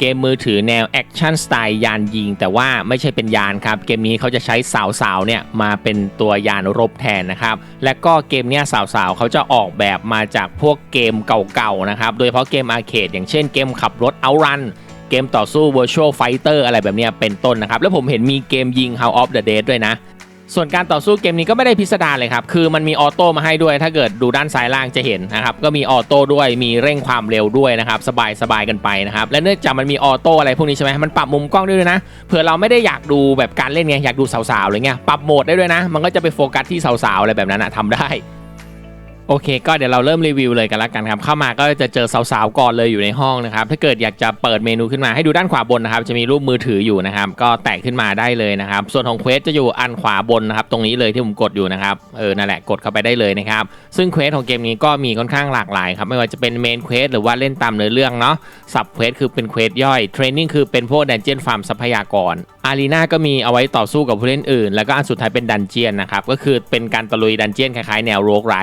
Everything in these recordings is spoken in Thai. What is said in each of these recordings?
เกมมือถือแนวแอคชั่นสไตล์ยานยิง แต่ว่าไม่ใช่เป็นยานครับ เกมนี้เขาจะใช้สาวๆเนี่ยมาเป็นตัวยานรบแทนนะครับ และก็เกมเนี้ยสาวๆเขาจะออกแบบมาจากพวกเกมเก่าๆนะครับ โดยเฉพาะเกมอาร์เคดอย่างเช่นเกมขับรถเอารันเกมต่อสู้ Virtual Fighter อะไรแบบนี้เป็นต้นนะครับ แล้วผมเห็นมีเกมยิง House of the Dead ด้วยนะ ส่วนการต่อสู้เกมนี้ก็ไม่ได้พิสดารเลยครับ คือมันมีออโต้มาให้ด้วย ถ้าเกิดดูด้านซ้ายล่างจะเห็นนะครับ ก็มีออโต้ด้วย มีเร่งความเร็วด้วยนะครับ สบายสบายกันไปนะครับ และเนื่องจากมันมีออโต้อะไรพวกนี้ใช่ไหมมันปรับมุมกล้องได้ด้วยนะ เผื่อเราไม่ได้อยากดูแบบการเล่นไง อยากดูสาวๆอะไรเงี้ย ปรับโหมดได้ด้วยนะ มันก็จะไปโฟกัสที่สาวๆอะไรแบบนั้นอะทำได้ โอเค ก็เดี๋ยวเราเริ่มรีวิวเลยกันแล้วกันครับเข้ามาก็จะเจอสาวๆก่อนเลยอยู่ในห้องนะครับถ้าเกิดอยากจะเปิดเมนูขึ้นมาให้ดูด้านขวาบนนะครับจะมีรูปมือถืออยู่นะครับก็แตะขึ้นมาได้เลยนะครับส่วนของเควสจะอยู่อันขวาบนนะครับตรงนี้เลยที่ผมกดอยู่นะครับเออนั่นแหละกดเข้าไปได้เลยนะครับซึ่งเควสของเกมนี้ก็มีค่อนข้างหลากหลายครับไม่ว่าจะเป็นเมนเควสหรือว่าเล่นตามเนื้อเรื่องเนาะสับเควสคือเป็นเควสย่อยเทรนนิ่งคือเป็นพวกดันเจียนฟาร์มทรัพยากรอารีนาก็มีเอาไว้ต่อสู้กับผู้เล่นอื่น แล้วก็อันสุดท้ายเป็นดันเจียนนะครับก็คือเป็นการตะลุยดันเจียนคล้ายๆแนวโรกไร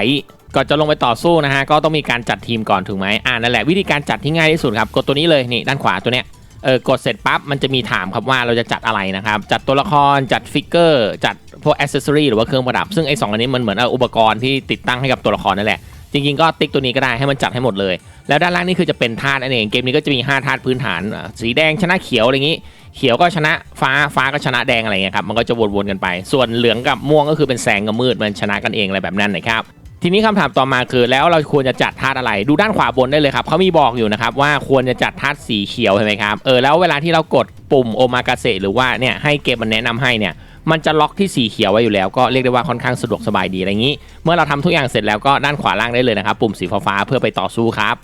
ก่อนจะลงไปต่อสู้นะฮะก็ต้องมีการจัดทีมก่อนถูกไหมอ่านั่นแหละวิธีการจัดที่ง่ายที่สุดครับกดตัวนี้เลยนี่ด้านขวาตัวเนี้ยเออกดเสร็จปั๊บมันจะมีถามครับว่าเราจะจัดอะไรนะครับจัดตัวละครจัดฟิกเกอร์จัดพวกอ c เซสซอรีหรือว่าเครื่องประดับซึ่งไอ้สองอันนี้มันเหมือนอุปกรณ์ที่ติดตั้งให้กับตัวละครนั่นแหละจริงๆก็ติ๊กตัวนี้ก็ได้ให้มันจัดให้หมดเลย แล้วด้านล่างนี่คือจะเป็นธาตุนั่นเองเกมนี้ก็จะมี 5ธาตุพื้นฐาน สีแดงชนะเขียวอะไรอย่างนี้ เขียวก็ชนะฟ้าฟ้าก็ชนะแดงอะไรเงี้ยครับมันก็จะวนๆกันไป ส่วนเหลืองกับม่วงก็คือเป็นแสงกับมืดมันชนะกันเองอะไรแบบนั้นนะครับ ทีนี้คำถามต่อมาคือแล้วเราควรจะจัดธาตุอะไร ดูด้านขวาบนได้เลยครับเขามีบอกอยู่นะครับว่าควรจะจัดธาตุสีเขียวเห็นไหมครับเออแล้วเวลาที่เรากดปุ่มโอมากาเซหรือว่าเนี่ยให้เกมมันแนะนำให้เนี่ยมันจะล็อกที่สีเขียวไว้อยู่แล้วก็เรียกได้ว่าค่อนข้างสะดวกสบายดีอะไรอย่างนี้ เมื่อเราทำทุกอย่างเสร็จแล้วก็ด้านขวาล่างได้เลยนะครับปุ่มสีฟ้าเพื่อไปต่อสู้ครับ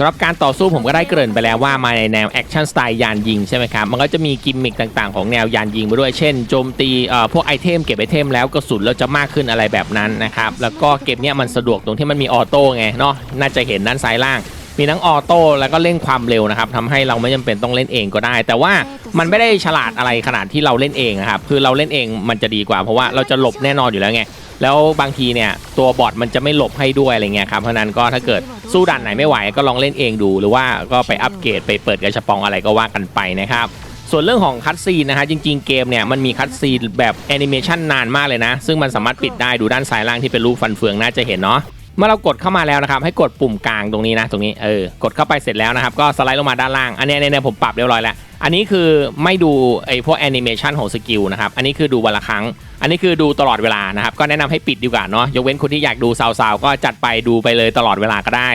สำหรับการต่อสู้ผมก็ได้เกริ่นไปแล้วว่ามาในแนวแอคชั่นสไตล์ยานยิงใช่ไหมครับ มันก็จะมีกิมมิคต่างๆของแนวยานยิงมาด้วย เช่นโจมตีเอ่อพวกไอเทมเก็บไอเทมแล้วกระสุนเราจะมากขึ้นอะไรแบบนั้นนะครับ แล้วก็เกมเนี้ยมันสะดวกตรงที่มันมีออโต้ไงเนาะ น่าจะเห็นด้านซ้ายล่าง มีทั้งออโต้แล้วก็เร่งความเร็วนะครับทำให้เราไม่จำเป็นต้องเล่นเองก็ได้ แต่ว่ามันไม่ได้ฉลาดอะไรขนาดที่เราเล่นเองนะครับ คือเราเล่นเองมันจะดีกว่า เพราะว่าเราจะหลบแน่นอนอยู่แล้วไง แล้วบางทีเนี่ยตัวบอทมันจะไม่หลบให้ด้วยอะไรเงี้ยครับเพราะนั้นก็ถ้าเกิดสู้ด่านไหนไม่ไหวก็ลองเล่นเองดู หรือว่าก็ไปอัปเกรดไปเปิดกระชับปองอะไรก็ว่ากันไปนะครับส่วนเรื่องของคัตซีนนะฮะจริงๆเกมเนี่ยมันมีคัตซีนแบบแอนิเมชันนานมากเลยนะ ซึ่งมันสามารถปิดได้ดูด้านซ้ายล่างที่เป็นรูปฟันเฟืองน่าจะเห็นเนาะ เมื่อเรากดเข้ามาแล้วนะครับ ให้กดปุ่มกลางตรงนี้นะ ตรงนี้เออกดเข้าไปเสร็จแล้วนะครับ ก็สไลด์ลงมาด้านล่าง อันนี้เนี่ยผมปรับเรียบร้อยแล้ว อันนี้คือไม่ดูไอ้พวกแอนิเมชันของสกิลนะครับ อันนี้คือดูวันละครั้ง อันนี้คือดูตลอดเวลานะครับ ก็แนะนำให้ปิดดีกว่าเนาะยกเว้นคนที่อยากดูสาวๆก็จัดไปดูไปเลยตลอดเวลาก็ได้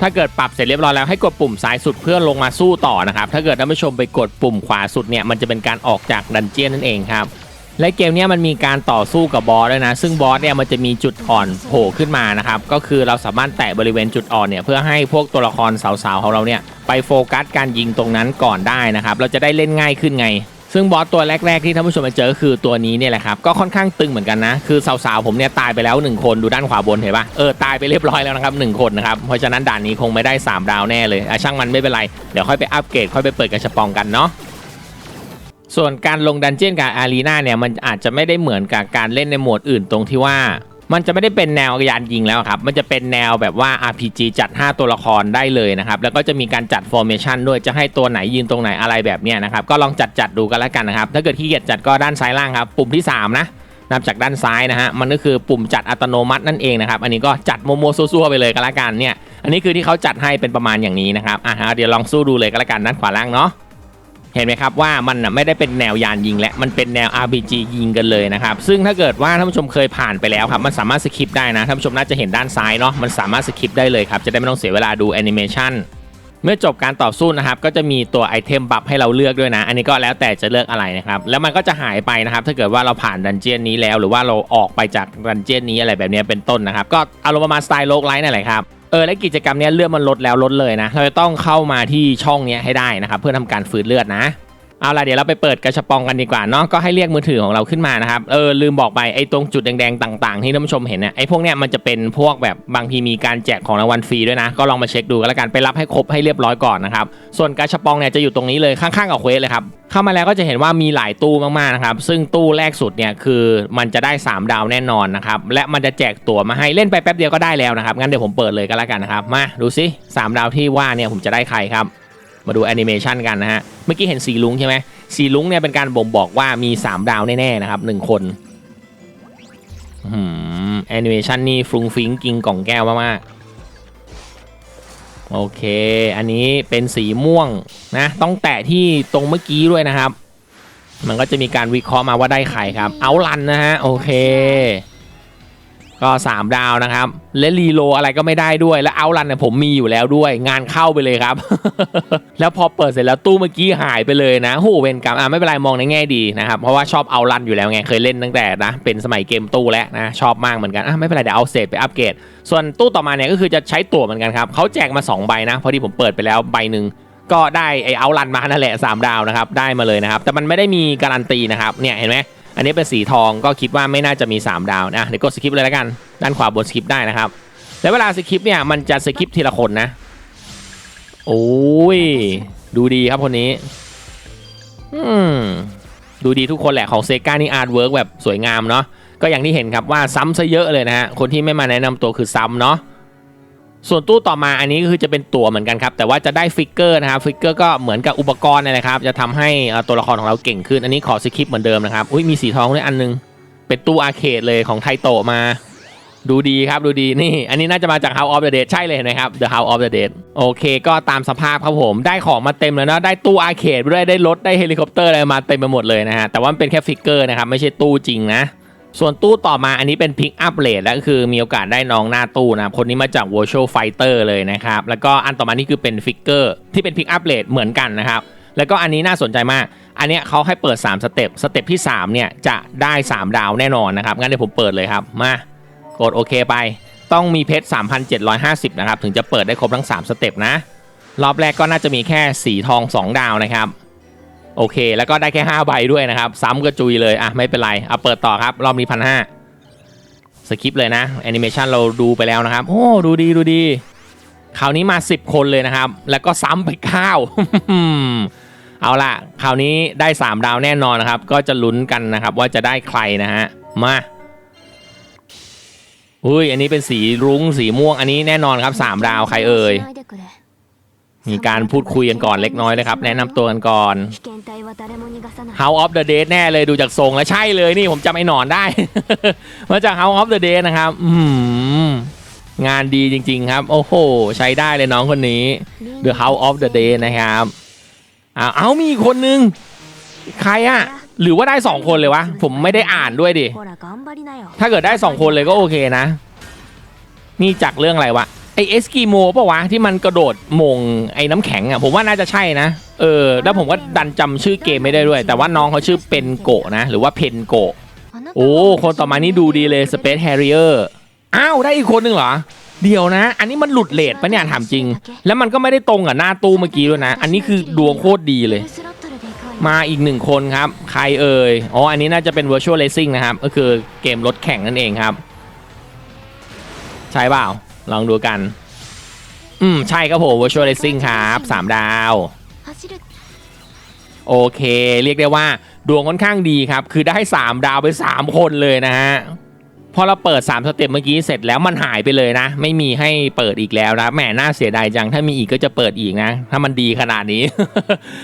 ถ้าเกิดปรับเสร็จเรียบร้อยแล้วให้กดปุ่มซ้ายสุดเพื่อลงมาสู้ต่อนะครับ ถ้าเกิดท่านผู้ชมไปกดปุ่มขวาสุดเนี่ยมันจะเป็นการออกจากดันเจียนนั่นเองครับ และเกมนี้มันมีการต่อสู้กับบอสด้วยนะ ซึ่งบอสเนี่ยมันจะมีจุดอ่อนโผล่ขึ้นมานะครับ ก็คือเราสามารถแตะบริเวณจุดอ่อนเนี่ยเพื่อให้พวกตัวละครสาวๆของเราเนี่ยไปโฟกัสการยิงตรงนั้นก่อนได้นะครับ เราจะได้เล่นง่ายขึ้นไง ซึ่งบอสตัวแรก ๆ ที่ท่านผู้ชมมาเจอคือตัวนี้เนี่ยแหละครับ ก็ค่อนข้างตึงเหมือนกันนะ คือสาวๆผมเนี่ยตายไปแล้ว 1 คนดูด้านขวาบนเห็นปะเออตายไปเรียบร้อยแล้วนะครับหนึ่งคนนะครับ เพราะฉะนั้นด่านนี้คงไม่ได้ 3 ดาวแน่เลยอะช่างมันไม่เป็นไร เดี๋ยวค่อยไปอัปเกรดค่อยไปเปิดกระชับปองกันเนาะ ส่วนการลงดันเจียนกับอารีนาเนี่ยมันอาจจะไม่ได้เหมือนกับการเล่นในโหมดอื่นตรงที่ว่า มันจะไม่ได้เป็นแนวยานยิงแล้วครับ มันจะเป็นแนวแบบว่า RPG จัด 5 ตัวละครได้เลยนะครับ แล้วก็จะมีการจัด formation ด้วยจะให้ตัวไหนยืนตรงไหนอะไรแบบเนี้ยนะครับ ก็ลองจัดจัดดูกันแล้วกันนะครับ ถ้าเกิดขี้เกียจจัดก็ด้านซ้ายล่างครับ ปุ่มที่ 3 นะนับจากด้านซ้ายนะฮะ มันก็คือปุ่มจัดอัตโนมัตินั่นเองนะครับ อันนี้ก็จัดโมโมซัวๆไปเลยก็แล้วกันเนี่ย อันนี้คือที่เขาจัดให้เป็นประมาณอย่างนี้นะครับ อะฮะเดี๋ยวลองสู้ดูเลยก็แล้วกันด้านขวาล่างเนาะ เห็นไหมครับว่ามันไม่ได้เป็นแนวยานยิงและมันเป็นแนว RPG ยิงกันเลยนะครับ ซึ่งถ้าเกิดว่าท่านผู้ชมเคยผ่านไปแล้วครับ มันสามารถสคิปได้นะท่านผู้ชมน่าจะเห็นด้านซ้ายเนาะมันสามารถสคิปได้เลยครับ จะได้ไม่ต้องเสียเวลาดูแอนิเมชันเมื่อจบการต่อสู้นะครับ ก็จะมีตัวไอเทมบัฟให้เราเลือกด้วยนะ อันนี้ก็แล้วแต่จะเลือกอะไรนะครับ แล้วมันก็จะหายไปนะครับ ถ้าเกิดว่าเราผ่านดันเจียนนี้แล้ว หรือว่าเราออกไปจากดันเจียนนี้อะไรแบบนี้เป็นต้นนะครับ ก็อารมณ์ประมาณสไตล์โลกไลท์นั่นแหละครับ เออและกิจกรรมเนี้ยเลือดมันลดแล้วลดเลยนะ เราจะต้องเข้ามาที่ช่องเนี้ยให้ได้นะครับ เพื่อทำการฝืนเลือดนะ เอาล่ะเดี๋ยวเราไปเปิดกระชับปองกันดีกว่าเนาะก็ให้เรียกมือถือของเราขึ้นมานะครับเออลืมบอกไปไอ้ตรงจุดแดงๆต่าง ๆ ที่ท่านผู้ชมเห็นเนี่ยไอ้พวกเนี้ยมันจะเป็นพวกแบบบางทีมีการแจกของรางวัลฟรีด้วยนะ ก็ลองมาเช็คดูกันแล้วกันไปรับให้ครบให้เรียบร้อยก่อนนะครับส่วนกระชับปองเนี่ยจะอยู่ตรงนี้เลยข้างๆกับเควสเลยครับเข้ามาแล้วก็จะเห็นว่ามีหลายตู้มากๆนะครับซึ่งตู้แรกสุดเนี่ยคือมันจะได้ 3 ดาวแน่นอนนะครับและมันจะแจกตั๋วมาให้เล่นไปแป๊บเดียวก็ได้แล้วนะครับงั้นเดี๋ยวผมเปิดเลยก็แล้วกันนะครับมาดูซิสามดาวที่ว่าเนี่ยผมจะได้ใครครับ มาดูแอนิเมชันกันนะฮะ เมื่อกี้เห็นสีลุงใช่ไหมสีลุงเนี่ยเป็นการบ่งบอกว่ามี 3 ดาวแน่ๆนะครับหนึ่งคนแอนิเมชันนี่ฟรุงฟิงกิงกล่องแก้วมากๆ โอเค อันนี้เป็นสีม่วงนะ ต้องแตะที่ตรงเมื่อกี้ด้วยนะครับ มันก็จะมีการวิเคราะห์มาว่าได้ใครครับ เอาลันนะฮะ โอเค ก็ 3 ดาวนะครับ และรีโลอะไรก็ไม่ได้ด้วย และเอาลันเนี่ยผมมีอยู่แล้วด้วย งานเข้าไปเลยครับ แล้วพอเปิดเสร็จแล้วตู้เมื่อกี้หายไปเลยนะโหเวนกรรมอะไม่เป็นไรมองในแง่ดีนะครับเพราะว่าชอบเอาลันอยู่แล้วไงเคยเล่นตั้งแต่นะเป็นสมัยเกมตู้แล้วนะชอบมากเหมือนกันอะไม่เป็นไรเดี๋ยวเอาเศษไปอัปเกรดส่วนตู้ต่อมาเนี่ยก็คือจะใช้ตั๋วเหมือนกันครับเขาแจกมา 2 ใบนะพอดีผมเปิดไปแล้วใบหนึ่งก็ได้ไอเอาลันมานั่นแหละสามดาวนะครับได้มาเลยนะครับแต่มันไม่ได้มีการันตีนะครับเนี่ยเห็นไหม อันนี้เป็นสีทองก็คิดว่าไม่น่าจะมี 3 ดาวนะเดี๋ยวกดสคริปเลยแล้วกัน ด้านขวาบนสคริปได้นะครับแล้วเวลาสคริปเนี่ยมันจะสคริปทีละคนนะ โอ้ยดูดีครับคนนี้อืมดูดีทุกคนแหละของเซกานี่อาร์ตเวิร์กแบบสวยงามเนาะก็อย่างที่เห็นครับว่าซ้ำซะเยอะเลยนะฮะคนที่ไม่มาแนะนำตัวคือซ้ำเนาะ ส่วนตู้ต่อมาอันนี้ก็คือจะเป็นตั๋วเหมือนกันครับ แต่ว่าจะได้ฟิกเกอร์นะครับฟิกเกอร์ก็เหมือนกับอุปกรณ์นี่แหละครับ จะทำให้ตัวละครของเราเก่งขึ้น อันนี้ขอสคริปเหมือนเดิมนะครับ อุ้ยมีสีทองด้วยอันนึง เป็นตู้อาร์เคดเลยของไทโตะมา ดูดีครับดูดีนี่ อันนี้น่าจะมาจาก House of the Dead ใช่เลยนะครับ The House of the Dead โอเค ก็ตามสภาพครับผม ได้ของมาเต็มแล้วนะได้ตู้อาร์เคดด้วยได้รถได้เฮลิคอปเตอร์อะไรมาเต็มไปหมดเลยนะฮะแต่ว่ามันเป็นแค่ฟิกเกอร์นะครับไม่ใช่ตู้จริงนะ ส่วนตู้ต่อมาอันนี้เป็นพิกอัพเลดแล้วก็คือมีโอกาสได้น้องหน้าตู้นะครับคนนี้มาจาก Virtual Fighter เลยนะครับ แล้วก็อันต่อมานี่คือเป็นฟิกเกอร์ที่เป็นพิกอัพเลดเหมือนกันนะครับ แล้วก็อันนี้น่าสนใจมาก อันนี้เขาให้เปิด 3 สเต็ป สเต็ปที่ 3 เนี่ย จะได้ 3 ดาวแน่นอนนะครับ งั้นเดี๋ยวผมเปิดเลยครับ มากดโอเคไป ต้องมีเพชร 3,750 นะครับ ถึงจะเปิดได้ครบทั้ง 3 สเต็ปนะ รอบแรกก็น่าจะมีแค่สีทอง 2 ดาวนะครับ โอเค แล้วก็ได้แค่5ใบด้วยนะครับ ซ้ำก็จุยเลยอะไม่เป็นไรเอาเปิดต่อครับ รอบนี้พันห้าสคิปเลยนะแอนิเมชันเราดูไปแล้วนะครับ โอ้ดูดีดูดีคราวนี้มา 10 คนเลยนะครับ แล้วก็ซ้ำไป9เอาล่ะ คราวนี้ได้ 3 ดาวแน่นอนนะครับ ก็จะลุ้นกันนะครับ ว่าจะได้ใครนะฮะมาอุ้ยอันนี้เป็นสีรุ้งสีม่วงอันนี้แน่นอนครับ 3 ดาวใครเอ่ย มีการพูดคุยกันก่อนเล็กน้อยเลยครับ แนะนำตัวกันก่อน House of the Dead แน่เลยดูจากทรงแล้วใช่เลยนี่ผมจำไอ้หนอนได้ มาจาก House of the Dead นะครับอืมงานดีจริง ๆ ครับ โอ้โห ใช้ได้เลยน้องคนนี้ The House of the Dead นะครับอ้าวเอามีอีกคนนึง ใครอะหรือว่าได้2คนเลยวะ ผมไม่ได้อ่านด้วยดิถ้าเกิดได้2คนเลยก็โอเคนะ นี่จากเรื่องอะไรวะ ไอเอสกิโมปะวะที่มันกระโดดมงไอ้น้ำแข็งอะผมว่าน่าจะใช่นะเออแล้วผมก็ดันจำชื่อเกมไม่ได้ด้วย แต่ว่าน้องเขาชื่อเป็นโกะนะ หรือว่าเพนโกะโอ้คนต่อมานี่ดูดีเลย Space Harrier อ้าวได้อีกคนหนึ่งเหรอ เดี๋ยวนะ อันนี้มันหลุดเลทปะเนี่ยถามจริง แล้วมันก็ไม่ได้ตรงกับหน้าตู้เมื่อกี้ด้วยนะ อันนี้คือดวงโคตรดีเลย มาอีกหนึ่งคนครับ ใครเอ่ยอ๋ออันนี้น่าจะเป็น virtual racing นะครับ ก็คือเกมรถแข่งนั่นเองครับ ใช่เปล่า ลองดูกัน อืม ใช่ครับผม virtual racing ครับ 3 ดาว โอเค เรียกได้ว่า ดวงค่อนข้างดีครับ คือได้ 3 ดาวไป 3 คนเลยนะฮะ อเราเปิด 3 สเต็ปเมื่อกี้เสร็จแล้วมันหายไปเลยนะ ไม่มีให้เปิดอีกแล้วนะแหมน่าเสียดายจังถ้ามีอีกก็จะเปิดอีกนะ ถ้ามันดีขนาดนี้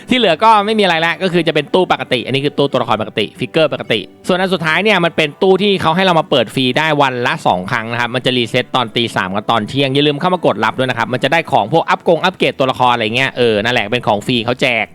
ที่เหลือก็ไม่มีอะไรแล้วก็คือจะเป็นตู้ปกติ อันนี้คือตู้ตัวละครปกติฟิกเกอร์ปกติ ส่วนอันสุดท้ายเนี่ยมันเป็นตู้ที่เขาให้เรามาเปิดฟรีได้วันละ 2 ครั้งนะครับมันจะรีเซ็ตตอนตีสามกับตอนเที่ยงอย่าลืมเข้ามากดรับด้วยนะครับมันจะได้ของพวกอัพกงอัปเกรดตัวละครอะไรเงี้ยเออนั่นแหละเป็นของฟรีเขาแจก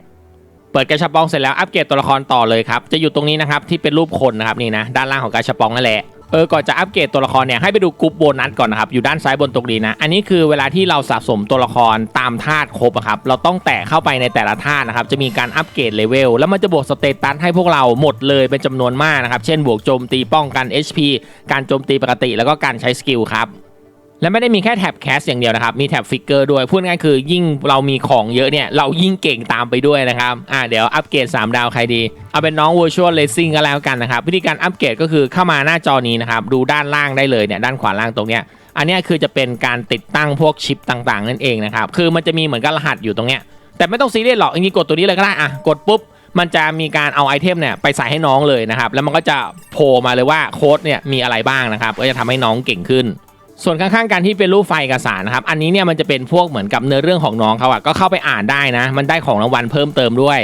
เปิดกระชับปองเสร็จแล้วอัปเกรดตัวละครต่อเลยครับ จะอยู่ตรงนี้นะครับที่เป็นรูปคนนะครับนี่นะด้านล่างของกระชับปองนั่นแหละ เออก่อนจะอัปเกรดตัวละครเนี่ยให้ไปดูกรุ๊ปโบนัสก่อนนะครับอยู่ด้านซ้ายบนตรงนี้นะ อันนี้คือเวลาที่เราสะสมตัวละครตามธาตุครบอะครับเราต้องแตะเข้าไปในแต่ละธาตุนะครับจะมีการอัปเกรดเลเวลแล้วมันจะบวกสเตตัสให้พวกเราหมดเลยเป็นจำนวนมากนะครับเช่นบวกโจมตีป้องกัน HP การโจมตีปกติ แล้วก็การใช้สกิลครับ และไม่ได้มีแค่แท็บแคสอย่างเดียวนะครับ มีแท็บฟิกเกอร์ด้วย พูดง่ายคือยิ่งเรามีของเยอะเนี่ย เรายิ่งเก่งตามไปด้วยนะครับ อ่าเดี๋ยวอัปเกรด 3 ดาวใครดี เอาเป็นน้อง Virtual Racing ก็แล้วกันนะครับ วิธีการอัปเกรดก็คือเข้ามาหน้าจอนี้นะครับ ดูด้านล่างได้เลยเนี่ย ด้านขวาล่างตรงเนี้ย อันนี้คือจะเป็นการติดตั้งพวกชิปต่างๆ นั่นเองนะครับ คือมันจะมีเหมือนกับรหัสอยู่ตรงเนี้ย แต่ไม่ต้องซีเรียสหรอกอย่างนี้กดตัวนี้เลยก็ได้ อะ กดปุ๊บ มันจะมีการเอาไอเทมเนี่ยไปใส่ให้น้องเลยนะครับ แล้วมันก็จะโผล่มาเลยว่าโค้ดเนี่ยมีอะไรบ้างนะครับ ก็จะทำให้น้องเก่งขึ้น ส่วนข้างๆการที่เป็นรูปไฟเอกสารนะครับ อันนี้เนี่ยมันจะเป็นพวกเหมือนกับเนื้อเรื่องของน้องเขาอะก็เข้าไปอ่านได้นะ มันได้ของรางวัลเพิ่มเติมด้วย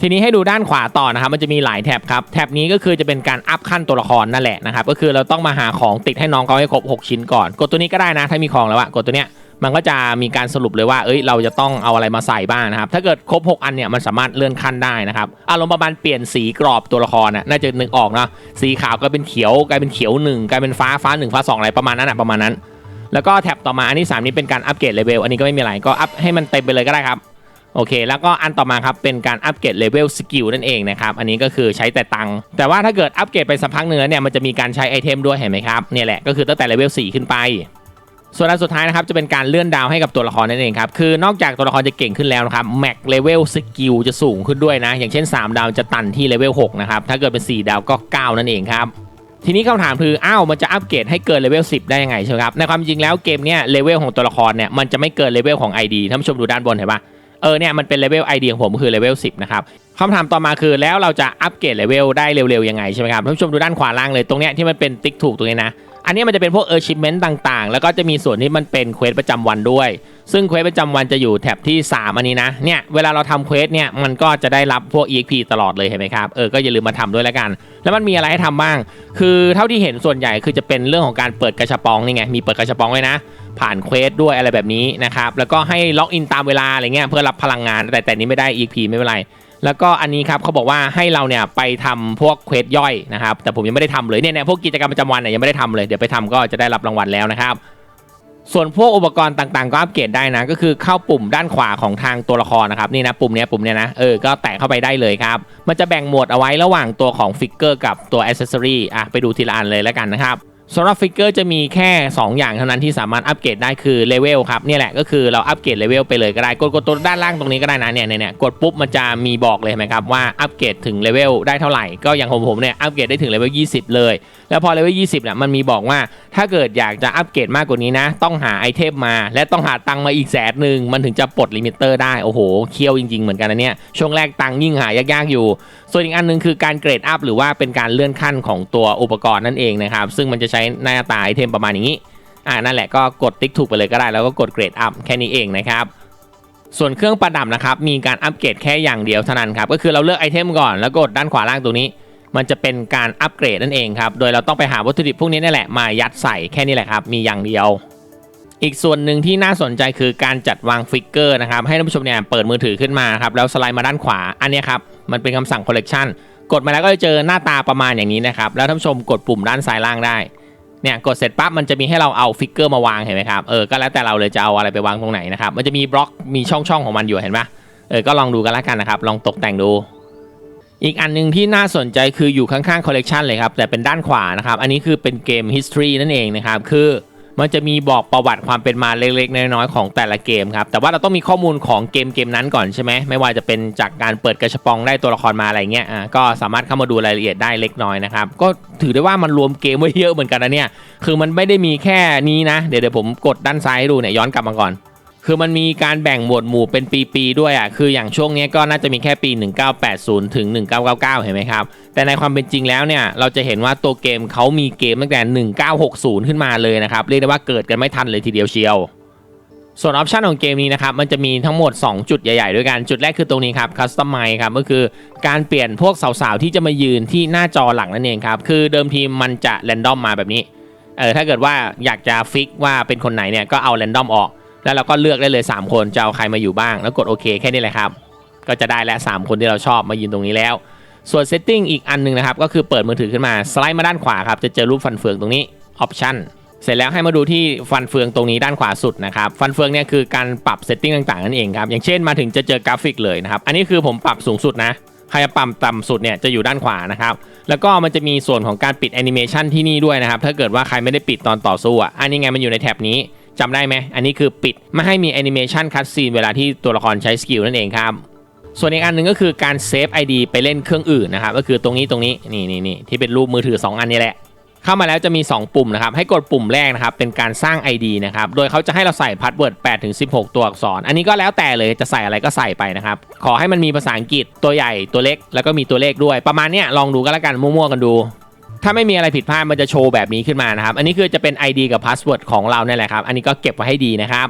ทีนี้ให้ดูด้านขวาต่อนะครับ มันจะมีหลายแท็บครับ แท็บนี้ก็คือจะเป็นการอัพขั้นตัวละครนั่นแหละนะครับ ก็คือเราต้องมาหาของติดให้น้องเขาให้ครบ 6 ชิ้นก่อน กดตัวนี้ก็ได้นะ ถ้ามีของแล้วอะกดตัวเนี้ย มันก็จะมีการสรุปเลยว่า เอ้ย เราจะต้องเอาอะไรมาใส่บ้างนะครับ ถ้าเกิดครบ 6 อันเนี่ย มันสามารถเลื่อนขั้นได้นะครับ อารมณ์ประมาณเปลี่ยนสีกรอบตัวละครน่ะ น่าจะนึกออกเนาะสีขาวก็เป็นเขียวกลายเป็นเขียวหนึ่งกลายเป็นฟ้าฟ้าหนึ่งฟ้าสองอะไรประมาณนั้นอะประมาณนั้น แล้วก็แท็บต่อมาอันที่สามนี้เป็นการอัปเกรดเลเวล อันนี้ก็ไม่มีอะไร ก็อัพให้มันเต็มไปเลยก็ได้ครับ โอเค แล้วก็อันต่อมาครับ เป็นการอัปเกรดเลเวลสกิลนั่นเองนะครับ อันนี้ก็คือใช้แต่ตังค์ แต่ว่าถ้าเกิดอัปเกรดไปสักพักหนึ่งแล้วเนี่ย มันจะมีการใช้ไอเทมด้วยเห็นไหมครับ เนี่ยแหละ ก็คือตั้งแต่เลเวล4ขึ้นไป ส่วนอันสุดท้ายนะครับจะเป็นการเลื่อนดาวให้กับตัวละครนั่นเองครับ คือนอกจากตัวละครจะเก่งขึ้นแล้วนะครับแม็กเลเวลสกิลจะสูงขึ้นด้วยนะ อย่างเช่น 3 ดาวจะตันที่เลเวล6นะครับ ถ้าเกิดเป็น 4 ดาวก็ 9 นั่นเองครับ ทีนี้คำถามคืออ้าวมันจะอัปเกรดให้เกินเลเวล10 ได้ยังไงใช่ไหมครับ ในความจริงแล้วเกมเนี้ยเลเวลของตัวละครเนี่ยมันจะไม่เกินเลเวลของ ID ท่านผู้ชมดูด้านบนเห็นปะเออเนี่ยมันเป็นเลเวล ID ของผมคือเลเวล10นะครับคำถามต่อมาคือแล้วเราจะอัปเกรดเลเวลได้เร็วๆยังไงใช่ไหมครับท่านผู้ชมดูด้านขวาล่างเลยตรงเนี้ยที่มันเป็นติ๊กถูกตรงนี้นะ อันนี้มันจะเป็นพวก achievement ต่างๆ แล้วก็จะมีส่วนที่มันเป็นเควสประจำวันด้วย ซึ่งเควสประจำวันจะอยู่แท็บที่ 3 อันนี้นะ เนี่ยเวลาเราทำเควสเนี่ยมันก็จะได้รับพวก exp ตลอดเลยเห็นไหมครับ เออ ก็อย่าลืมมาทำด้วยแล้วกัน แล้วมันมีอะไรให้ทำบ้าง คือเท่าที่เห็นส่วนใหญ่คือจะเป็นเรื่องของการเปิดกระชับปองนี่ไง มีเปิดกระชับปองไว้นะ ผ่านเควสด้วยอะไรแบบนี้นะครับ แล้วก็ให้ล็อกอินตามเวลาอะไรเงี้ยเพื่อรับพลังงาน แต่แต่นี้ไม่ได้ exp ไม่เป็นไร แล้วก็อันนี้ครับเขาบอกว่าให้เราเนี่ยไปทำพวกเควสย่อยนะครับ แต่ผมยังไม่ได้ทำเลยเนี่ยเนี่ยพวกกิจกรรมประจำวันเนี่ยยังไม่ได้ทำเลย เดี๋ยวไปทำก็จะได้รับรางวัลแล้วนะครับ ส่วนพวกอุปกรณ์ต่างๆ ก็อัปเกรดได้นะ ก็คือเข้าปุ่มด้านขวาของทางตัวละครนะครับนี่นะปุ่มเนี้ยปุ่มเนี้ยนะเออก็แตะเข้าไปได้เลยครับ มันจะแบ่งหมวดเอาไว้ระหว่างตัวของฟิกเกอร์กับตัวอ c เซสซอรีอะไปดูทีละอันเลยแล้วกันนะครับ สำหรับฟิกเกอร์จะมีแค่ 2 อย่างเท่านั้นที่สามารถอัปเกรดได้คือเลเวลครับเนี่ยแหละก็คือเราอัปเกรดเลเวลไปเลยก็ได้กดกดตัวด้านล่างตรงนี้ก็ได้นะเนี่ยเนี่ยเนี่ยกดปุ๊บมันจะมีบอกเลยไหมครับว่าอัปเกรดถึงเลเวลได้เท่าไหร่ก็อย่างของผมเนี่ยอัปเกรดได้ถึงเลเวล20 เลย แล้วพอเลเวล20เนี่ยมันมีบอกว่าถ้าเกิดอยากจะอัปเกรดมากกว่านี้นะ ต้องหาไอเทมมา และต้องหาตังมาอีกแสนหนึ่งมันถึงจะปลดลิมิเตอร์ได้โอ้โหเคี่ยวจริงๆเหมือนกันนะเนี่ยช่วงแรกตังยิ่งหายากๆอยู่ ส่วนอีกอันนึงคือการเกรดอัพหรือว่าเป็นการเลื่อนขั้นของตัวอุปกรณ์นั่นเองนะครับซึ่งมันจะใช้หน้าตาไอเทมประมาณอย่างนี้อ่านั่นแหละก็กดติ๊กถูกไปเลยก็ได้แล้วก็กดเกรดอัพแค่นี้เองนะครับส่วนเครื่องประดับนะครับมีการอัปเกรดแค่อย่างเดียวเท่านั้นครับก็คือเราเลือกไอเทมก่อนแล้วกดด้านขวาล่างตรงนี้ มันจะเป็นการอัปเกรดนั่นเองครับโดยเราต้องไปหาวัตถุดิบพวกนี้นี่แหละมายัดใส่แค่นี้แหละครับมีอย่างเดียว อีกส่วนหนึ่งที่น่าสนใจคือการจัดวางฟิกเกอร์นะครับให้ท่านผู้ชมเนี่ยเปิดมือถือขึ้นมาครับแล้วสไลด์มาด้านขวาอันนี้ครับมันเป็นคำสั่ง collection กดมาแล้วก็จะเจอหน้าตาประมาณอย่างนี้นะครับแล้วท่านผู้ชมกดปุ่มด้านซ้ายล่างได้ เนี่ยกดเสร็จปั๊บมันจะมีให้เราเอาฟิกเกอร์มาวางเห็นไหมครับเออก็แล้วแต่เราเลยจะเอาอะไรไปวางตรงไหนนะครับมันจะมีบล็อกมีช่องช่องของมันอยู่เห็นปะเออก็ลองดูกันแล้วกันนะครับลองตกแต่งดู อีกอันหนึงที่น่าสนใจคืออยู่ข้างๆคอลเลกชันเลยครับแต่เป็นด้านขวานะครับอันนี้คือเป็นเกม history นั่นเองนะครับคือ มันจะมีบอกประวัติความเป็นมาเล็กๆน้อยๆของแต่ละเกมครับ แต่ว่าเราต้องมีข้อมูลของเกมเกมนั้นก่อนใช่ไหมไม่ว่าจะเป็นจากการเปิดกระชบปองได้ตัวละครมาอะไรเงี้ยอะก็สามารถเข้ามาดูรายละเอียดได้เล็กน้อยนะครับ ก็ถือได้ว่ามันรวมเกมไว้เยอะเหมือนกันนะเนี่ย คือมันไม่ได้มีแค่นี้นะ เดี๋ยวเดี๋ยวผมกดด้านซ้ายให้ดูเนี่ยย้อนกลับมาก่อน คือมันมีการแบ่งหมวดหมู่เป็นปีๆด้วยอะคืออย่างช่วงนี้ก็น่าจะมีแค่ปี 1980 ถึง 1999 เห็นไหมครับ แต่ในความเป็นจริงแล้วเนี่ย เราจะเห็นว่าตัวเกมเขามีเกมตั้งแต่ 1960 ขึ้นมาเลยนะครับ เรียกได้ว่าเกิดกันไม่ทันเลยทีเดียวเชียว ส่วนออปชันของเกมนี้นะครับ มันจะมีทั้งหมด 2 จุดใหญ่ๆ ด้วยกัน จุดแรกคือตรงนี้ครับ Customize ครับก็คือการเปลี่ยนพวกสาวๆที่จะมายืนที่หน้าจอหลังนั่นเองครับคือเดิมทีมันจะแรนดอมมาแบบนี้เออถ้าเกิดว่าอยากจะฟิกว่าเป็นคนไหนเนี่ยก็เอาแรนดอมออก แล้วเราก็เลือกได้เลย 3 คนจะเอาใครมาอยู่บ้าง แล้วกดโอเคแค่นี้แหละครับ ก็จะได้แล้ว 3 คนที่เราชอบมายืนตรงนี้แล้ว ส่วน Setting อีกอันหนึงนะครับ ก็คือเปิดมือถือขึ้นมาสไลด์มาด้านขวาครับ จะเจอรูปฟันเฟืองตรงนี้ Option เสร็จแล้วให้มาดูที่ฟันเฟืองตรงนี้ด้านขวาสุดนะครับ ฟันเฟืองเนี่ยคือการปรับ Setting ต่างๆนั่นเองครับ อย่างเช่นมาถึงจะเจอกราฟิกเลยนะครับ อันนี้คือผมปรับสูงสุดนะใครปรับต่ำสุดเนี่ยจะอยู่ด้านขวานะครับ แล้วก็มันจะมีส่วนของการปิดแอนิเมชันที่นี่ด้วยนะครับ ถ้าเกิดว่าใครไม่ได้ปิดตอนต่อสู้อะ อันนี้ไงมันอยู่ในแท็บนี้ จำได้ไหม อันนี้คือปิดไม่ให้มีแอนิเมชันคัดซีนเวลาที่ตัวละครใช้สกิลนั่นเองครับ ส่วนอีกอันหนึ่งก็คือการเซฟ ID ไปเล่นเครื่องอื่นนะครับ ก็คือตรงนี้ตรงนี้นี่นี่นี่ที่เป็นรูปมือถือ 2 อันนี้แหละ เข้ามาแล้วจะมี 2 ปุ่มนะครับ ให้กดปุ่มแรกนะครับ เป็นการสร้าง ID นะครับ โดยเขาจะให้เราใส่พาสเวิร์ด8ถึง16 ตัวอักษร อันนี้ก็แล้วแต่เลยจะใส่อะไรก็ใส่ไปนะครับ ขอให้มันมีภาษาอังกฤษตัวใหญ่ตัวเล็ก แล้วก็มีตัวเลขด้วย ประมาณเนี้ยลองดูกันแล้วกันมั่วๆกันดู ถ้าไม่มีอะไรผิดพลาดมันจะโชว์แบบนี้ขึ้นมานะครับ อันนี้คือจะเป็น ID กับ Password ของเราเนี่ยแหละครับ อันนี้ก็เก็บไว้ให้ดีนะครับ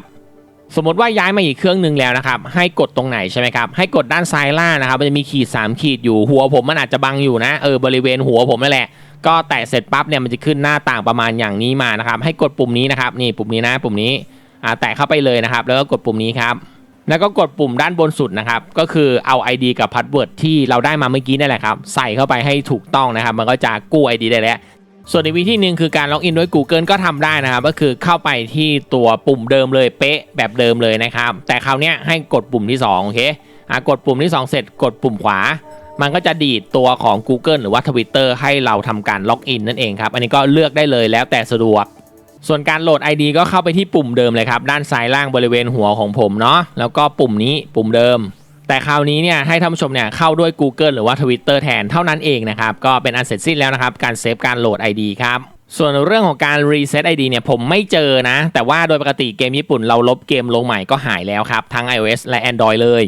สมมติว่าย้ายมาอีกเครื่องหนึ่งแล้วนะครับ ให้กดตรงไหนใช่ไหมครับ ให้กดด้านซ้ายล่างนะครับ มันจะมีขีด 3 ขีดอยู่ หัวผมมันอาจจะบังอยู่นะ เออบริเวณหัวผมนั่นแหละ ก็แตะเสร็จปั๊บเนี่ยมันจะขึ้นหน้าต่างประมาณอย่างนี้มานะครับ ให้กดปุ่มนี้นะครับ นี่ปุ่มนี้นะ ปุ่มนี้ อ่าแตะเข้าไปเลยนะครับ แล้วก็กดปุ่มนี้ครับ แล้วก็กดปุ่มด้านบนสุดนะครับ ก็คือเอา ID กับ Password ที่เราได้มาเมื่อกี้นั่นแหละครับ ใส่เข้าไปให้ถูกต้องนะครับ มันก็จะกู้ ID ได้แล้ว ส่วนอีกวิธีหนึ่งคือการล็อกอินด้วย Google ก็ทำได้นะครับ ก็คือเข้าไปที่ตัวปุ่มเดิมเลยเป๊ะแบบเดิมเลยนะครับ แต่คราวนี้ให้กดปุ่มที่2โอเคอะกดปุ่มที่ 2 เสร็จกดปุ่มขวา มันก็จะดีดตัวของ Google หรือว่า Twitter ให้เราทำการล็อกอินนั่นเองครับ อันนี้ก็เลือกได้เลยแล้วแต่สะดวก ส่วนการโหลด ID ก็เข้าไปที่ปุ่มเดิมเลยครับ ด้านซ้ายล่างบริเวณหัวของผมเนาะแล้วก็ปุ่มนี้ปุ่มเดิม แต่คราวนี้เนี่ยให้ท่านผู้ชมเนี่ยเข้าด้วย Google หรือว่า Twitter แทนเท่านั้นเองนะครับ ก็เป็นอันเสร็จสิ้นแล้วนะครับ การเซฟการโหลด ID ครับส่วนเรื่องของการ reset ID เนี่ยผมไม่เจอนะ แต่ว่าโดยปกติเกมญี่ปุ่นเราลบเกมลงใหม่ก็หายแล้วครับ ทั้ง iOS และ Android เลย